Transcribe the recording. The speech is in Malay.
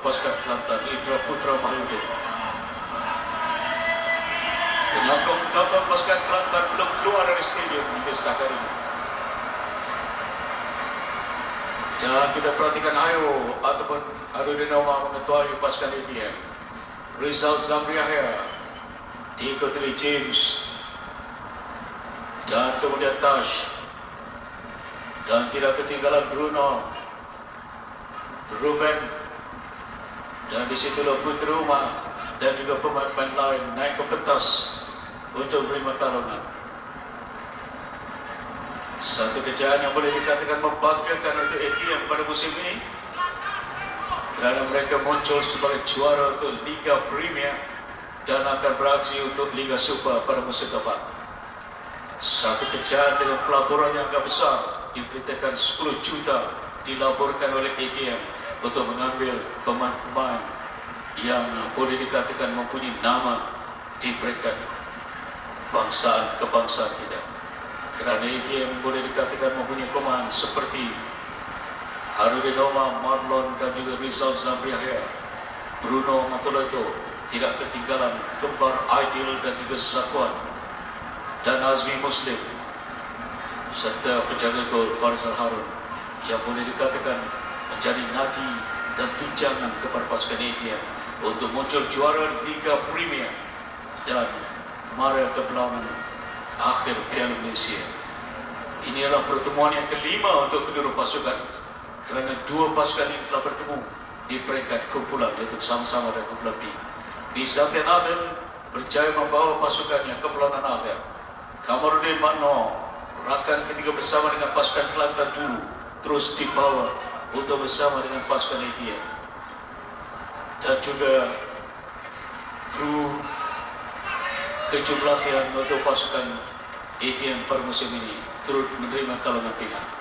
pasukan Kelantan Indra Putra Mahyudin. Penyokong-penyokong pasukan Kelantan belum keluar dari stadium hingga setakat ini. Dan kita perhatikan Ayo ataupun Arudin Omar mengetuai pasukan ATM. Rizal Zamri Yahya diikuti oleh James dan kemudian Tash dan tidak ketinggalan Bruno Ruben dan di situlah putri rumah dan juga pemain-pemain lain naik ke pentas untuk beri pertarungan. Satu kejayaan yang boleh dikatakan membanggakan untuk ATM pada musim ini kerana mereka muncul sebagai juara untuk Liga Premier dan akan beraksi untuk Liga Super pada musim depan. Satu kejayaan dengan pelaburan yang agak besar diberitakan 10 juta dilaporkan oleh ATM untuk mengambil pemain-pemain yang boleh dikatakan mempunyai nama di peringkat bangsaan kebangsaan kita. Kerana ATM boleh dikatakan mempunyai pemain seperti Harudin Omar, Marlon dan juga Rizal Zamriahya Bruno Matulato tidak ketinggalan kembar Aidil dan juga Zakwan dan Azmi Muslim serta penjaga gol Farzal Harun. Yang boleh dikatakan menjadi nadi dan tunjangan kepada pasukan ATM untuk muncul juara Liga Premier dan mara ke perlawanan akhir Piala Malaysia. Ini adalah pertemuan yang kelima untuk kedua pasukan kerana dua pasukan ini telah bertemu di peringkat kumpulan iaitu sama-sama dan kumpulan B. Di Santian Aden berjaya membawa pasukannya ke perlawanan akhir. Kamarudin Makno rakan ketiga bersama dengan pasukan Kelantan dulu terus dibawa untuk bersama dengan pasukan ATM dan juga kru kejumlah latihan untuk pasukan ATM pada musim ini turut menerima kalungan pilihan.